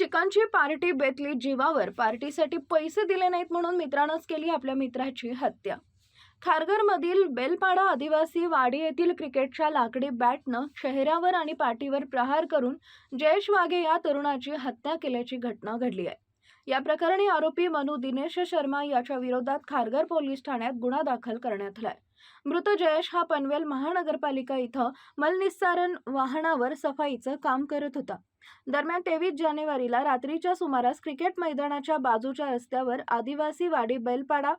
चिकनची पार्टी बेतली जीवावर. पार्टीसाठी पैसे दिले नाहीत म्हणून मित्रानंच केली आपल्या मित्राची हत्या. खारघरमधील बेलपाडा आदिवासी वाडी येथील क्रिकेटच्या लाकडी बॅटनं चेहऱ्यावर आणि पाठीवर प्रहार करून जयेश वाघे या तरुणाची हत्या केल्याची घटना घडली आहे. या प्रकरणी आरोपी मनु दिनेश शर्मा याच्या विरोधात खारघर पोलीस ठाण्यात गुन्हा दाखल करण्यात आलाय. मृत जयेश हा पनवेल महानगरपालिका इथं मलनिस्सारण वाहनावर सफाईचं काम करत होता. दरम्यान तेवीस जानेवारीला रात्रीच्या सुमारास क्रिकेट मैदानाच्या बाजूच्या रस्त्यावर आदिवासी वाडी बैलपाडा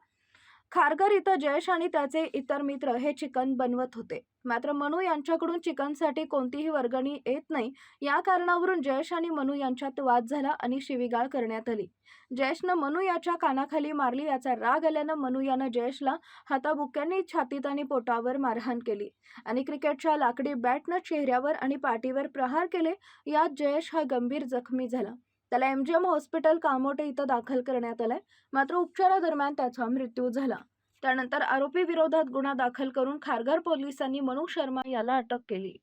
खारघर इथं जयेश आणि त्याचे इतर मित्र हे चिकन बनवत होते. मात्र मनू यांच्याकडून चिकनसाठी कोणतीही वर्गणी येत नाही. या कारणावरून जयेश आणि मनू यांच्यात वाद झाला आणि शिवीगाळ करण्यात आली. जयेशनं मनू याच्या कानाखाली मारली याचा राग आल्यानं मनू यानं जयेशला हाताबुक्यांनी छातीत आणि पोटावर मारहाण केली. आणि क्रिकेटच्या लाकडी बॅटनं चेहऱ्यावर आणि पाठीवर प्रहार केले यात जयेश हा गंभीर जखमी झाला. त्याला एमजीएम हॉस्पिटल कामोटे इथं दाखल करण्यात आलाय. मात्र उपचारादरम्यान त्याचा मृत्यू झाला. त्यानंतर आरोपी विरोधात गुन्हा दाखल करून खारघर पोलिसांनी मनु शर्मा याला अटक केली.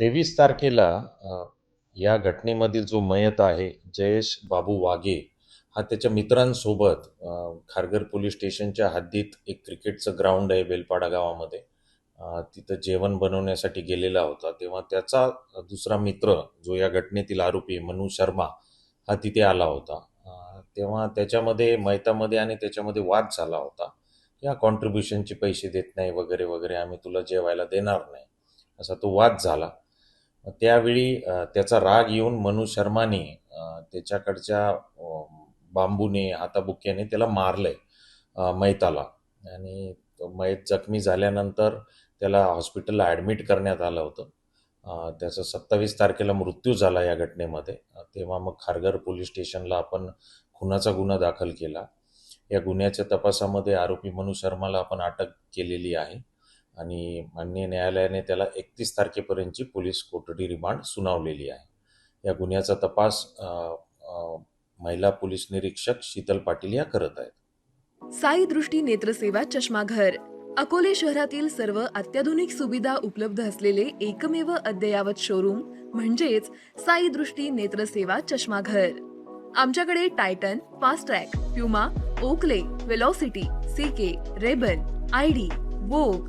तेवीस तारखेला या घटनेमधील जो मयत आहे जयेश बाबू वाघे हा त्याच्या मित्रांसोबत खारघर पोलीस स्टेशनच्या हद्दीत एक क्रिकेटचं ग्राउंड आहे बेलपाडा गावामध्ये. तिथं जेवण बनवण्यासाठी गेलेला होता. तेव्हा त्याचा दुसरा मित्र जो या घटनेतील आरोपी मनु शर्मा हा तिथे आला होता. तेव्हा त्याच्यामध्ये मैतामध्ये आणि त्याच्यामध्ये वाद झाला होता. या कॉन्ट्रीब्युशनचे पैसे देत नाही वगैरे वगैरे आम्ही तुला जेवायला देणार नाही असा तो वाद झाला. त्यावेळी त्याचा राग येऊन मनु शर्माने त्याच्याकडच्या बांबूने हाताबुक्याने त्याला मारलंय आहे मैताला. आणि मयत मैत जखमी झाल्यानंतर त्याला हॉस्पिटलला ॲडमिट करण्यात आलं होतं. त्याचा सत्तावीस तारखेला मृत्यू झाला या घटनेमध्ये. तेव्हा मग खारघर पोलीस स्टेशनला आपण खुनाचा गुन्हा दाखल केला. या गुन्ह्याच्या तपासामध्ये आरोपी मनु शर्माला आपण अटक केलेली आहे. आणि माननीय न्यायालयाने त्याला एकतीस तारखेपर्यंतची पोलीस कोठडी रिमांड सुनावलेली आहे. या गुन्ह्याचा तपास महिला पोलीस निरीक्षक शीतल पाटील या करत आहेत. साई दृष्टी नेत्रसेवा चष्माघर अकोले शहरातील सर्व अत्याधुनिक सुविधा उपलब्ध असलेले एकमेव अद्ययावत शोरूम म्हणजेच साई दृष्टी नेत्रसेवा चष्माघर. आमच्याकडे Titan Fastrack Puma Oakley Velocity CK Rayban ID Vogue